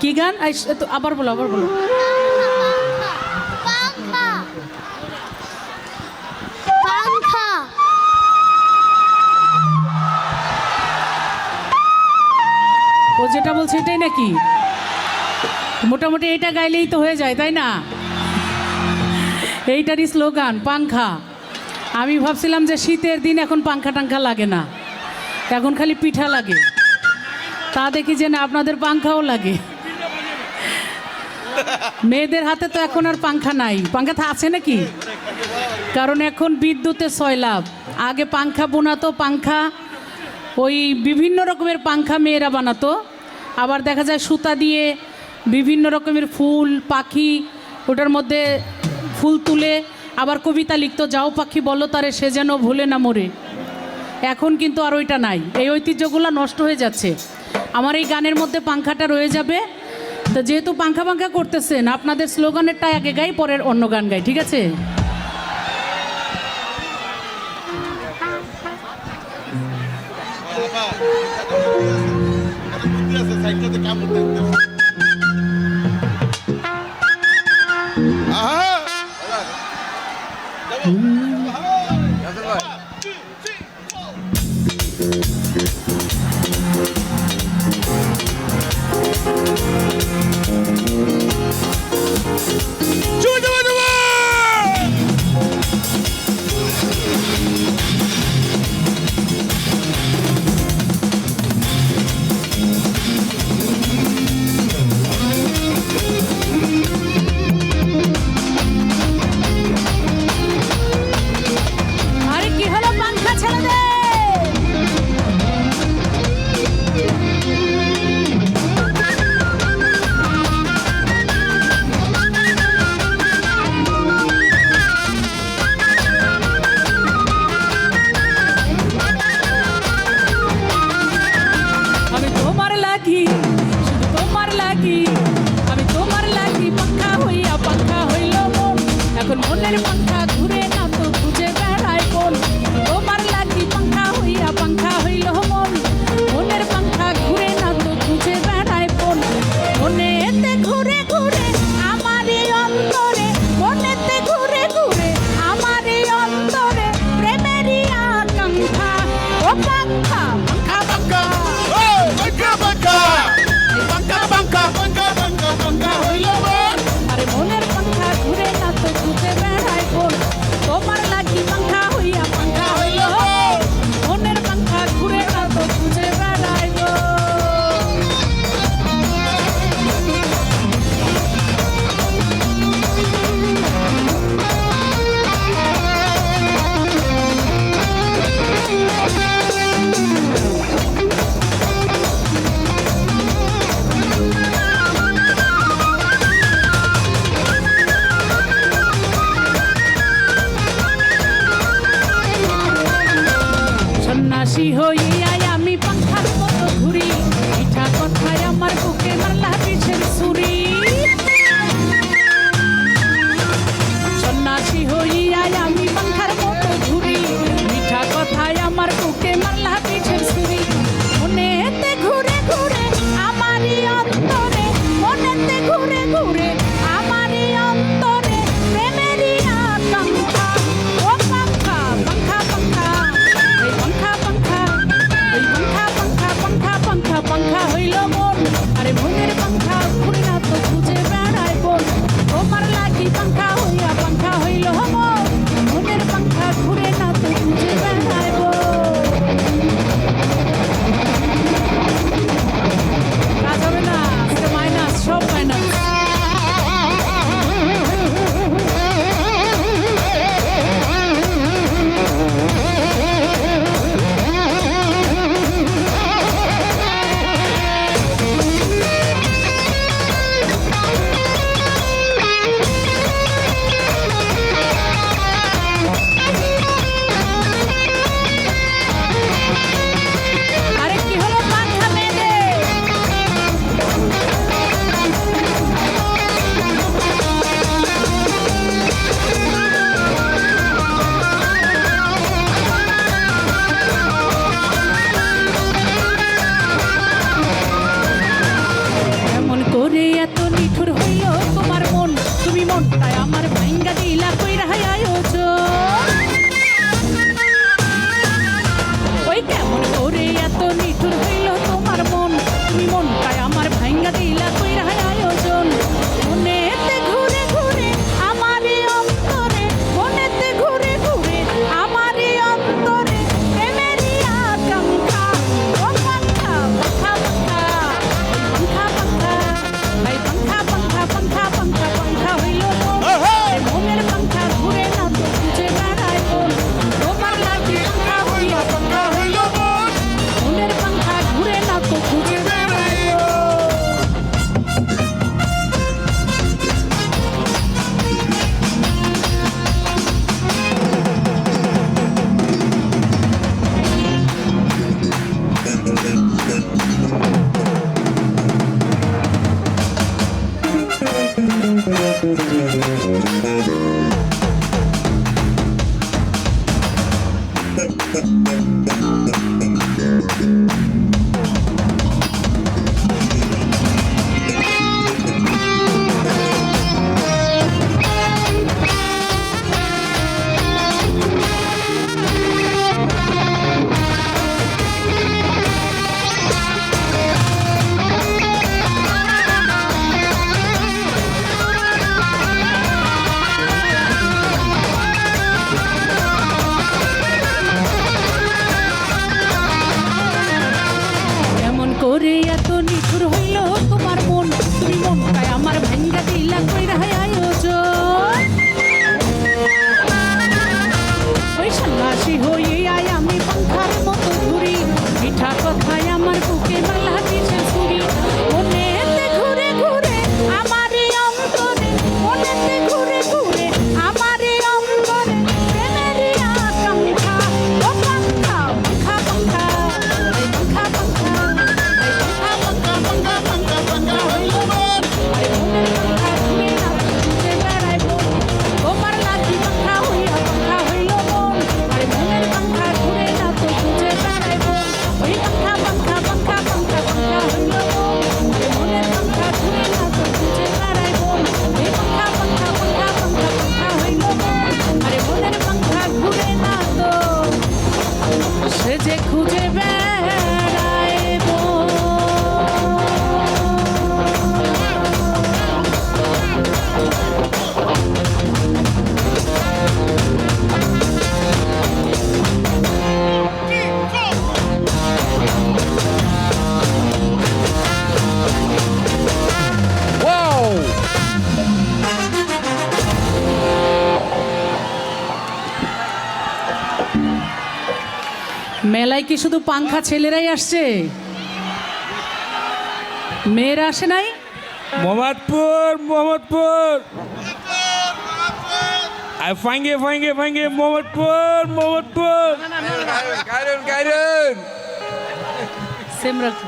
কি গান? আবার বলো আবার বলো। ও যেটা বলছে এটাই নাকি? মোটামুটি এটা গাইলেই তো হয়ে যায়, তাই না? এইটারই স্লোগান, পাংখা। আমি ভাবছিলাম যে শীতের দিন এখন পাংখা টাংখা লাগে না। এখন খালি পিঠা লাগে। তা দেখি যে না, আপনাদের পাংখাও লাগে। মেয়েদের হাতে তো এখন আর পাংখা নাই। পাংখা আছে নাকি? কারণ এখন বিদ্যুতের সয়লাভ আগে পাংখা বোনাতো, পাংখা ওই বিভিন্ন রকমের পাংখা মেয়েরা বানাতো। আবার দেখা যায় সুতা দিয়ে বিভিন্ন রকমের ফুল, পাখি, ওটার মধ্যে ফুল তুলে আবার কবিতা লিখতো, যাও পাখি, বলো তারে, সে যেন ভুলে না মরে। এখন কিন্তু আর ওইটা নাই। এই ঐতিহ্যগুলো নষ্ট হয়ে যাচ্ছে। আমার এই গানের মধ্যে পাংখাটা রয়ে যাবে। তো যেহেতু পাংখা পাংখা করতেছেন, আপনাদের স্লোগানেরটা আগে গাই পরের অন্য গান গাই, ঠিক আছে? আরে মধুর হইল তোমার মন তুমি মনটায় আমার ভাঙ্গা দিলা কইরা Yeah. মেলায় কি শুধু পাংখা ছেলেরাই আসছে? মেয়েরা আসে নাই? মোহাম্মদপুর মোহাম্মদপুর। আর ফাঙ্গে ফাইঙ্গে ফাইঙ্গে মোহাম্মদপুর মোহাম্মদপুর। কারণ কারণ সেম রাখো